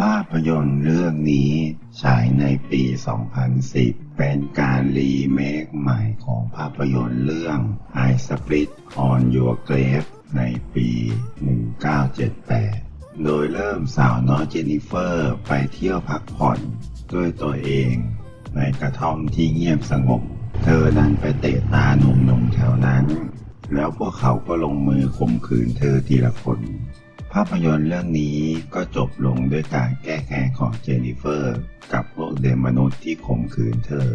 ภาพยนตร์เรื่องนี้ฉายในปี 2010 เป็นการรีเมคใหม่ของภาพยนตร์เรื่อง I Split on Your Grave ในปี 1978 โดยเริ่มสาวน้อยเจนนิเฟอร์ไปเที่ยวพักผ่อนด้วยตัวเองในกระท่อมที่เงียบสงบ เธอนั้นไปเตะตาหนุ่มๆแถวนั้น แล้วพวกเขาก็ลงมือข่มขืนเธอทีละคน ภาพยนตร์เรื่องนี้ก็จบลงด้วยการแก้แค้นของเจนนิเฟอร์ กับพวกเดมนุษย์ที่ข่มขืนเธอ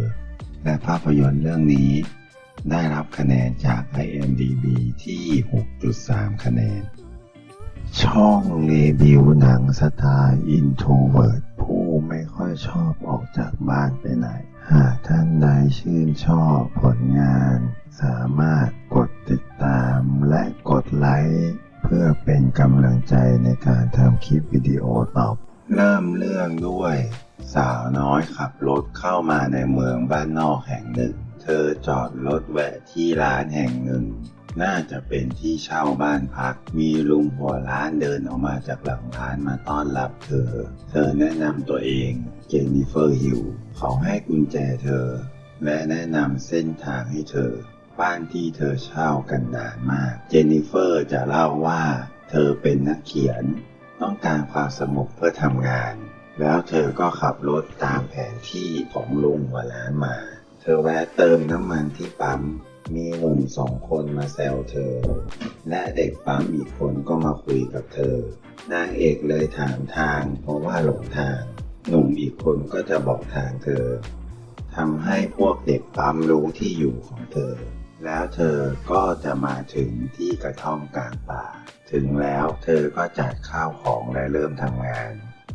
และภาพยนตร์เรื่องนี้ ได้รับคะแนนจาก IMDB ที่ 6.3 คะแนน ช่องรีวิวหนังสไตล์ Introvert ผู้ไม่ค่อยชอบออกจากบ้านไปไหน หากท่านใดชื่นชอบผลงาน สามารถกดติดตามและกดไลค์ พื่อเป็นกำลังใจในการทำคลิปวิดีโอต่อไปเริ่มเรื่องด้วย สาวน้อยขับรถเข้ามาในเมืองบ้านนอกแห่งหนึ่ง เธอจอดรถแวะที่ร้านแห่งหนึ่ง น่าจะเป็นที่เช่าบ้านพัก มีลุงหัวร้านเดินออกมาจากหลังร้านมาต้อนรับเธอ เธอแนะนำตัวเองเจนนิเฟอร์ฮิวเขาให้กุญแจเธอ และแนะนำเส้นทางให้เธอ บ้านที่เธอเช่ากันนานมาก เจนนิเฟอร์จะเล่าว่า เธอเป็นนักเขียน ต้องการความสงบเพื่อทำงาน แล้วเธอก็ขับรถตามแผนที่ของลุงหัวร้านมา เธอแวะเติมน้ำมันที่ปั๊มมีหนุ่มสองคนมาแซวเธอ และเด็กปั๊มอีกคนก็มาคุยกับเธอ นางเอกเลยถามทางเพราะว่าหลงทาง หนุ่มอีกคนก็จะบอกทางเธอทำให้พวกเด็กปั๊มรู้ที่อยู่ของเธอ แล้วเธอก็จะมาถึงที่กระท่อมกลางป่า ถึงแล้วเธอก็จัดข้าวของและเริ่มทำงาน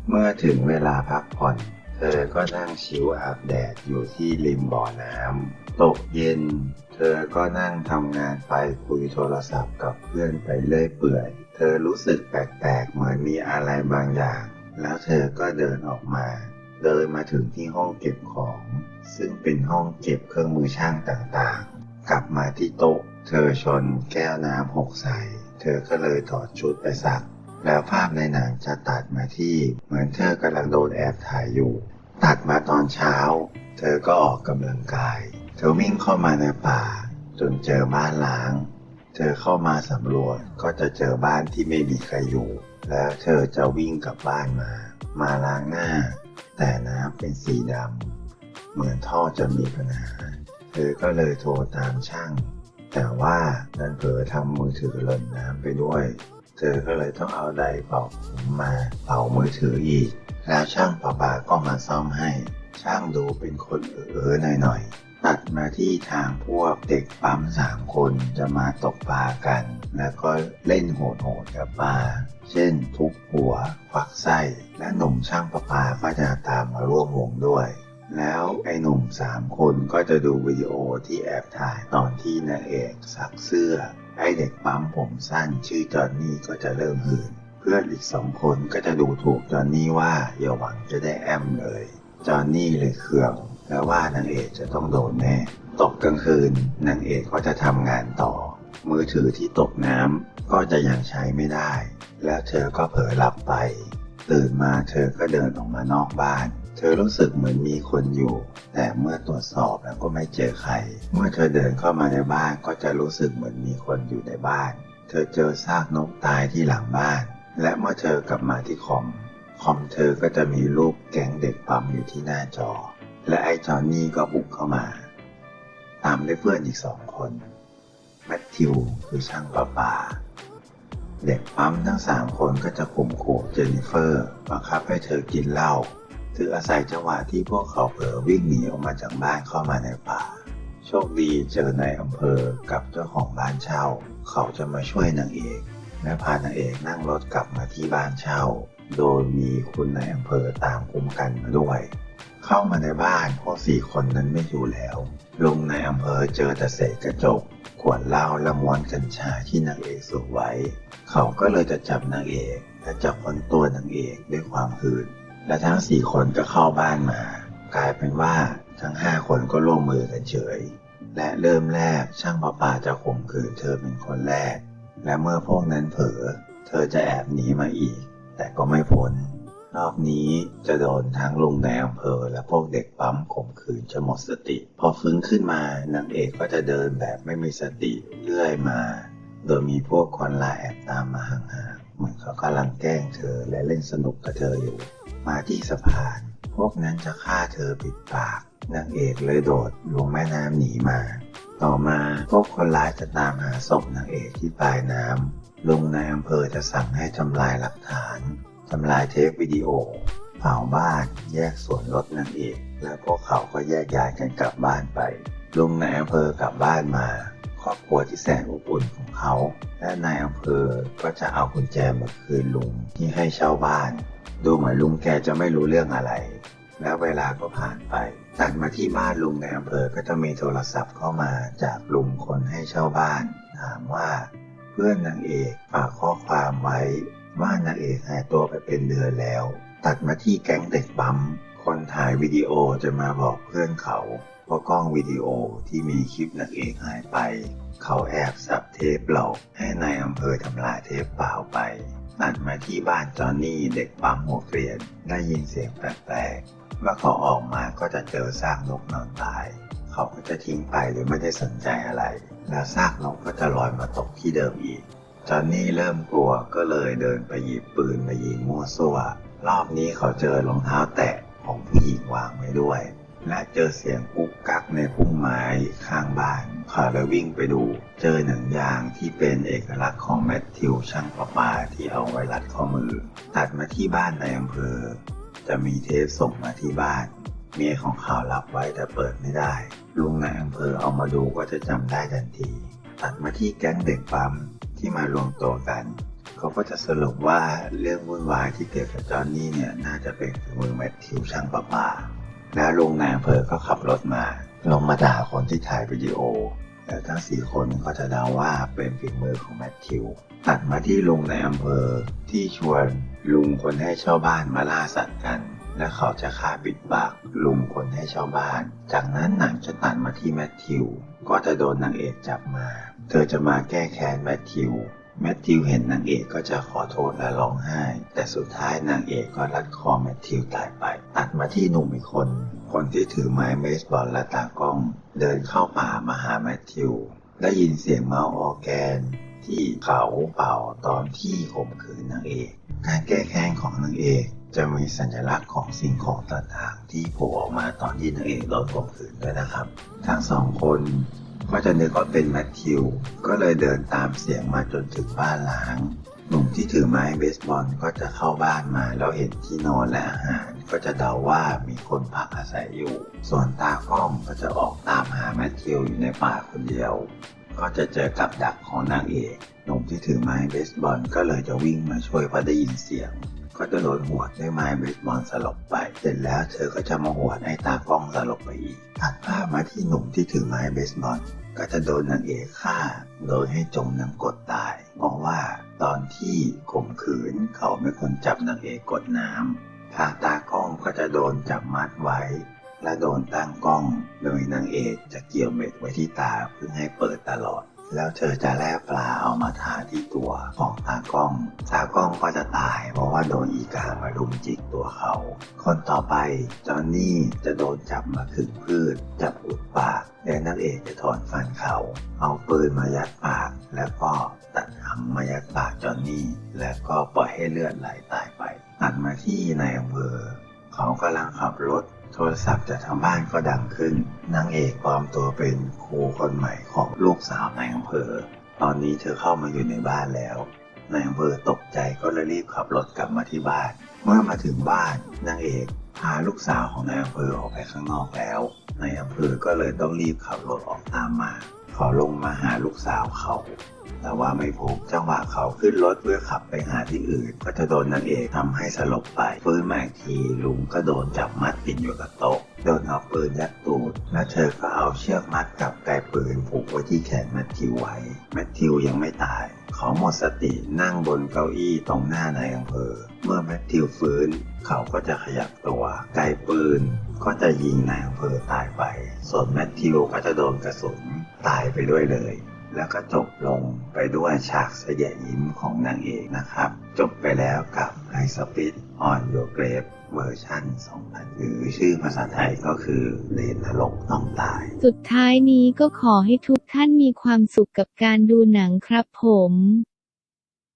เมื่อถึงเวลาพักผ่อน เธอก็นั่งชิวอาบแดดอยู่ที่ริมบ่อน้ำตกเย็น เธอก็นั่งทำงานไปคุยโทรศัพท์กับเพื่อนไปเรื่อยเปื่อย เธอรู้สึกแปลกๆเหมือนมีอะไรบางอย่าง แล้วเธอก็เดินออกมาเดินมาถึงที่ห้องเก็บของ ซึ่งเป็นห้องเก็บเครื่องมือช่างต่างๆ กลับมาที่โต๊ะ เธอชนแก้วน้ำหกใส่ เธอก็เลยถอดชุดไปซัก แล้วภาพในหนังจะตัดมาที่เหมือนเธอกำลังโดนแอบถ่ายอยู่ ตัดมาตอนเช้า เธอก็ออกกำลังกาย เธอวิ่งเข้ามาในป่า จนเจอบ้านล้าง เธอเข้ามาสำรวจก็จะเจอบ้านที่ไม่มีใครอยู่ แล้วเธอจะวิ่งกลับบ้านมา มาล้างหน้า แต่น้ำเป็นสีดำเหมือนท่อจะมีปัญหา เธอก็เลยโทรตามช่าง แต่ว่าดันเผลอทำมือถือหล่นน้ำไปด้วย เธอก็เลยต้องเอาไดร์เป่าผมมาเป่ามือถืออีก แล้วช่างประปาก็มาซ่อมให้ ช่างดูเป็นคนเออๆหน่อยๆตัดมาที่ทางพวกเด็กปั๊มสามคนจะมาตกปลากัน แล้วก็เล่นโหดๆกับปลา เช่นทุบหัวควักไส้ และหนุ่มช่างประปาก็จะตามมาร่วมวงด้วย แล้วไอ้หนุ่มสามคนก็จะดูวิดีโอที่แอบถ่ายตอนที่นางเอกซักเสื้อ ไอ้เด็กปั๊มผมสั้นชื่อจอนนี่ก็จะเริ่มหื่นเพื่อนอีกสองคนก็จะดูถูกจอนนี่ว่าอย่าหวังจะได้แอมเลย จอนนี่เลยเคืองแล้วว่านางเอกจะต้องโดนแน่ ตกกลางคืนนางเอกก็จะทำงานต่อ มือถือที่ตกน้ำก็จะยังใช้ไม่ได้ แล้วเธอก็เผลอหลับไป ตื่นมาเธอก็เดินออกมานอกบ้าน เธอรู้สึกเหมือนมีคนอยู่ แต่เมื่อตรวจสอบแล้วก็ไม่เจอใคร เมื่อเธอเดินเข้ามาในบ้านก็จะรู้สึกเหมือนมีคนอยู่ในบ้าน เธอเจอซากนกตายที่หลังบ้าน และเมื่อเธอกลับมาที่คอม คอมเธอก็จะมีรูปแก๊งเด็กปั๊มอยู่ที่หน้าจอ และไอ้จอนนี่ก็บุกเข้ามา ตามด้วยเพื่อนอีกสองคนแมทธิวคือช่างประปาเด็กปั๊มทั้งสามคนก็จะข่มขู่เจนนิเฟอร์บังคับให้เธอกินเหล้า เธออาศัยจังหวะที่พวกเขาเผลอวิ่งหนีออกมาจากบ้านเข้ามาในป่า โชคดีเจอในายอำเภอกับเจ้าของบ้านเช่า เขาจะมาช่วยนางเอกและพานางเอกนั่งรถกลับมาที่บ้านเช่า โดยมีคุณนายอำเภอตามคุ้มกันมาด้วย เข้ามาในบ้านพวกสี่คนนั้นไม่อยู่แล้วลุงในอำเภอเจอแต่เศษกระจกขวดเหล้าและมวนกัญชาที่นางเอกสูบไว้ เขาก็เลยจะจับนางเอกและจับคนตัวนางเอกด้วยความหืน และทั้งสี่คนก็เข้าบ้านมา กลายเป็นว่าทั้งห้าคนก็ร่วมมือกันเฉย และเริ่มแรกช่างประปาจะข่มขืนเธอเป็นคนแรก และเมื่อพวกนั้นเผลอเธอจะแอบหนีมาอีก แต่ก็ไม่พ้นรอบนี้จะโดนทั้งลุงในอำเภอและพวกเด็กปั๊มข่มขืนจนหมดสติ พอฟื้นขึ้นมานางเอกก็จะเดินแบบไม่มีสติเรื่อยมา โดยมีพวกคนลายแอบตามมาห่างๆเหมือนเขากำลังแกล้งเธอและเล่นสนุกกับเธออยู่ มาที่สะพาน พวกนั้นจะฆ่าเธอปิดปาก นางเอกเลยโดดลงแม่น้ำหนีมา ต่อมาพวกคนร้ายจะตามหาศพนางเอกที่ปลายน้ำลุงในอำเภอจะสั่งให้ทำลายหลักฐานทำลายเทปวิดีโอเผาบ้านแยกส่วนรถนางเอก และพวกเขาก็แยกย้ายกันกลับบ้านไปลุงในอำเภอกลับบ้านมาครอบครัวที่แสนอบอุ่นของเขา และนายอำเภอก็จะเอากุญแจมาคืนลุงที่ให้เช่าบ้าน ดูเหมือนลุงแกจะไม่รู้เรื่องอะไร แล้วเวลาก็ผ่านไป ตัดมาที่บ้านลุงในอำเภอก็จะมีโทรศัพท์เข้ามาจากลุงคนให้เช่าบ้าน ถามว่าเพื่อนนางเอกฝากข้อความไว้ว่านางเอกหายตัวไปเป็นเดือนแล้ว ตัดมาที่แก๊งเด็กปั๊มคนถ่ายวิดีโอจะมาบอกเพื่อนเขาว่ากล้องวิดีโอที่มีคลิปนางเอกหายไป เขาแอบสับเทปหลอกให้ในายอำเภอทำลายเทปเปล่าไป ตัดมาที่บ้านจอนนี่เด็กปั๊มหัวเกรียนได้ยินเสียงแปลกๆเมื่อเขาออกมาก็จะเจอซากนกนอนตาย เขาก็จะทิ้งไปโดยไม่ได้สนใจอะไร แล้วซากนกก็จะลอยมาตกที่เดิมอีกจอนนี่เริ่มกลัวก็เลยเดินไปหยิบปืนมายิงมั่วซั่วรอบนี้เขาเจอรองเท้าแตะของผู้หญิงวางไว้ด้วย และเจอเสียงกุ๊กกักในพุ่มไม้ข้างบ้านเขาเลยวิ่งไปดู เจอหนังยางที่เป็นเอกลักษณ์ของแมทธิวช่างประปาที่เอาไว้รัดข้อมือ ตัดมาที่บ้านในอำเภอ จะมีเทปส่งมาที่บ้าน เมียของเขารับไว้แต่เปิดไม่ได้ ลุงในอำเภอเอามาดูก็จะจำได้ทันที ตัดมาที่แก๊งเด็กปั๊มที่มารวมตัวกันเขาก็จะสรุปว่าเรื่องวุ่นวายที่เกิดกับจอห์นนี่เนี่ย น่าจะเป็นฝีมือแมทธิวช่างประปา แล้วลุงในอำเภอก็ขับรถมา ลงมาด่าคนที่ถ่ายวิดีโอ แล้วทั้งสี่คนก็จะเดาว่าเป็นฝีมือของแมทธิว ตัดมาที่ลุงในอำเภอที่ชวนลุงคนให้เช่าบ้านมาล่าสัตว์กัน และเขาจะฆ่าปิดปากลุงคนให้เช่าบ้าน จากนั้นหนังจะตัดมาที่แมทธิว ก็จะโดนนางเอกจับมา เธอจะมาแก้แค้นแมทธิว แมทธิวเห็นนางเอกก็จะขอโทษและร้องไห้ แต่สุดท้ายนางเอกก็รัดคอแมทธิวตายไป ตัดมาที่หนุ่มอีกคน คนที่ถือไม้เบสบอลและตากล้อง เดินเข้าป่ามาหาแมทธิว ได้ยินเสียงเมาออแกน ที่เขาเป่าตอนที่ข่มขืนนางเอก การแก้แค้นของนางเอกจะมีสัญลักษณ์ของสิ่งของต่างๆ ที่โผล่ออกมาตอนที่นางเอกโดนข่มขืนด้วยนะครับ ทั้งสองคน ก็จะนึกว่าเป็นแมทธิว ก็เลยเดินตามเสียงมาจนถึงบ้านล้างหนุ่มที่ถือไม้เบสบอลก็จะเข้าบ้านมาแล้วเห็นที่นอนและอาหาร ก็จะเดาว่ามีคนพักอาศัยอยู่ ส่วนตากล้องก็จะออกตามหาแมทธิวอยู่ในป่าคนเดียว ก็จะเจอกับดักของนางเอกหนุ่มที่ถือไม้เบสบอลก็เลยจะวิ่งมาช่วยเพราะได้ยินเสียง ก็จะโดนหวดด้วยไม้เบสบอลสลบไป เสร็จแล้วเธอก็จะมาหวดให้ตากล้องสลบไปอีกตัดภาพมาที่หนุ่มที่ถือไม้เบสบอลก็จะโดนนางเอกฆ่า โดยให้จมน้ำกดตาย เพราะว่าตอนที่ข่มขืนเขาไม่คนจับนางเอกกดน้ำทางตากล้องก็จะโดนจับมัดไว้ และโดนตั้งกล้อง โดยนางเอกจะเกี่ยวเม็ดไว้ที่ตาเพื่อให้เปิดตลอด แล้วเธอจะแล่ปลาเอามาทาที่ตัวของตากล้อง ตากล้องก็จะตาย เพราะว่าโดนอีกามารุมจิกตัวเขา คนต่อไปจอนนี่จะโดนจับมาขึงพืช จับอุดปากและนางเอกจะถอนฟันเขา เอาปืนมายัดปาก แล้วก็ตัดหำมายัดปากจอนนี่ แล้วก็ปล่อยให้เลือดไหลตายไปตัดมาที่นายอำเภอเขากำลังขับรถ ทรศัพท์จากทางบ้านก็ดังขึ้น นางเอกปลอมตัวเป็นครูคนใหม่ของลูกสาวนายอำเภอ ตอนนี้เธอเข้ามาอยู่ในบ้านแล้วนายอำเภอตกใจก็เลยรีบขับรถกลับมาที่บ้าน เมื่อมาถึงบ้านนางเอกพาลูกสาวของนายอำเภอออกไปข้างนอกแล้วนายอำเภอก็เลยต้องรีบขับรถออกตามมา เขาลงมาหาลูกสาวเขา แต่ว่าไม่พบจังหวะเขาขึ้นรถเพื่อขับไปหาที่อื่น ก็จะโดนนางเอกทำให้สลบไปฟื้นมาอีกทีลุงก็โดนจับมัดติดอยู่กับโต๊ะโดนเอาปืนยัดตูด และเธอก็เอาเชือกมัดกับไกปืนผูกไว้ที่แขนแมทธิวไว้ แมทธิวยังไม่ตาย เขาหมดสตินั่งบนเก้าอี้ตรงหน้านายอำเภอ เมื่อแมทธิวฟื้น เขาก็จะขยับตัว ไกปืน ก็จะยิงนายอำเภอตายไป ส่วนแมทธิวก็จะโดนกระสุน ตายไปด้วยเลย แล้วก็จบลงไปด้วยฉากเสยยิ้มของนางเอกนะครับ จบไปแล้วกับไ s สปิดออนโยเกรฟเวอร์ชัน2000หรือชื่อภาษาไทยก็คือเลนนรกต้องตาย สุดท้ายนี้ก็ขอให้ทุกท่านมีความสุขกับการดูหนังครับผม